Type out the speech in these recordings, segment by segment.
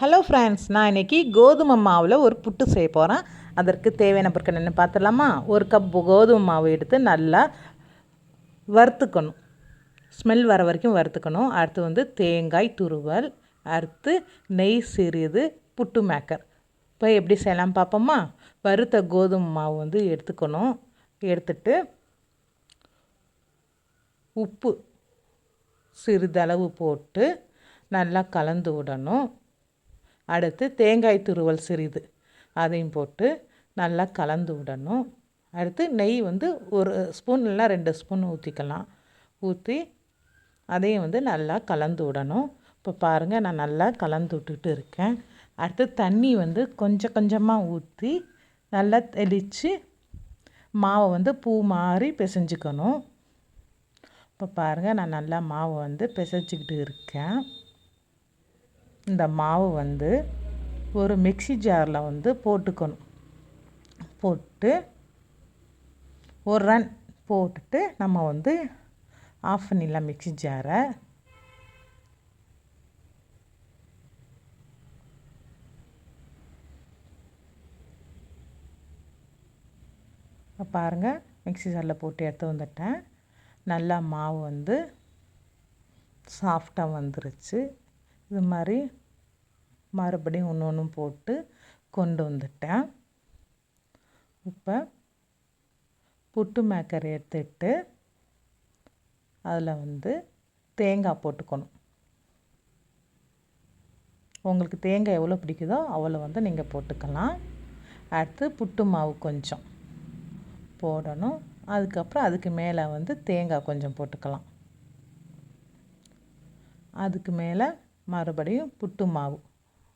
Hello friends நான் இன்றைக்கி கோதுமை மாவில் ஒரு புட்டு செய்ய போகிறேன் அதற்கு தேவையான பொருட்கள் என்ன பார்த்துடலாமா? ஒரு கப் கோதுமை மாவு எடுத்து நல்லா வறுத்துக்கணும். ஸ்மெல் வர வரைக்கும் வறுத்துக்கணும். அடுத்து வந்து தேங்காய் துருவல் அடுத்து நெய் சிறிது புட்டு மேக்கர். இப்போ எப்படி செய்யலாம் பார்ப்போமா? வறுத்த கோதுமை மாவு வந்து எடுத்துக்கணும். எடுத்துட்டு உப்பு சிறிதளவு போட்டு நல்லா கலந்து விடணும். அடுத்து தேங்காய் துருவல் சிறிது. அதையும் போட்டு நல்லா கலந்து விடணும். அடுத்து நெய் வந்து ஒரு ஸ்பூன் இல்லை ரெண்டு ஸ்பூன் ஊற்றிக்கலாம் ஊற்றி அதையும் வந்து நல்லா கலந்து விடணும். இப்போ பாருங்கள் நான் நல்லா கலந்து விட்டுட்டு இருக்கேன். அடுத்து தண்ணி வந்து கொஞ்சம் கொஞ்சமாக ஊற்றி நல்லா தெளித்து மாவை வந்து பூ மாதிரி பிசைஞ்சுக்கணும். இப்போ பாருங்கள் நான் நல்லா மாவை வந்து பிசைச்சிக்கிட்டு இருக்கேன். இந்த மாவு வந்து ஒரு மிக்சி ஜாரில் வந்து போட்டுக்கணும். போட்டு ஒரு ரன் போட்டுட்டு நம்ம வந்து ஆஃப் பண்ணிடலாம் மிக்சி ஜாரை பாருங்கள் மிக்சி ஜாரில் போட்டு எடுத்து வந்துட்டேன். நல்லா மாவு வந்து சாஃப்டாக வந்துருச்சு. இது மாதிரி மறுபடியும் ஒன்று ஒன்றும் போட்டு கொண்டு வந்துட்டேன். இப்போ புட்டு மேக்கர் எடுத்துட்டு அதில் வந்து தேங்காய் போட்டுக்கணும். உங்களுக்கு தேங்காய் எவ்வளோ பிடிக்குதோ அவ்வளோ வந்து நீங்கள் போட்டுக்கலாம். அடுத்து புட்டு மாவு கொஞ்சம் போடணும். அதுக்கப்புறம் அதுக்கு மேலே வந்து தேங்காய் கொஞ்சம் போட்டுக்கலாம். அதுக்கு மேலே மறுபடியும் புட்டு மாவு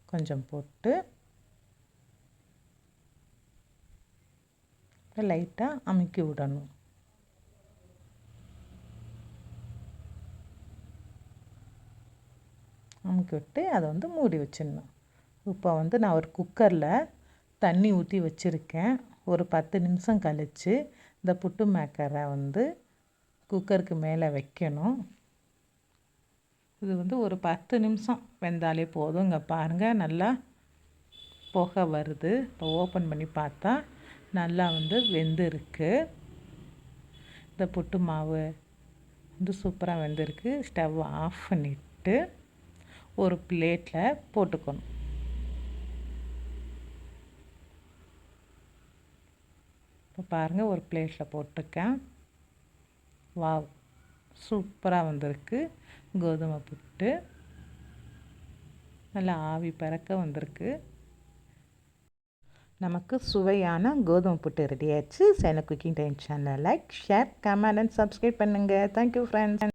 கொஞ்சம் போட்டு லைட்டாக அமுக்கி விடணும். அமுக்கி விட்டு அதை வந்து மூடி வச்சிடணும். இப்போ வந்து நான் ஒரு குக்கரில் தண்ணி ஊற்றி வச்சுருக்கேன். ஒரு பத்து நிமிஷம் கழித்து இந்த புட்டு மேக்கரை வந்து குக்கருக்கு மேலே வைக்கணும். இது வந்து ஒரு பத்து நிமிஷம் வெந்தாலே போதும் இங்கே பாருங்கள் நல்லா புகை வருது. இப்போ ஓப்பன் பண்ணி பார்த்தா நல்லா வந்து வெந்திருக்கு. இந்த புட்டு மாவு வந்து சூப்பராக வெந்திருக்கு. ஸ்டவ் ஆஃப் பண்ணிவிட்டு ஒரு பிளேட்டில் போட்டுக்கணும். இப்போ பாருங்கள் ஒரு பிளேட்டில் போட்டிருக்கேன். வாவ். சூப்பராக வந்திருக்கு. கோதுமை புட்டு. நல்லா ஆவி பறக்க வந்திருக்கு. நமக்கு சுவையான கோதுமை புட்டு ரெடி ஆயிடுச்சு. சேன குக்கிங் டைம் சேனலை like share comment and subscribe பண்ணுங்கள் தேங்க்யூ ஃப்ரெண்ட்ஸ்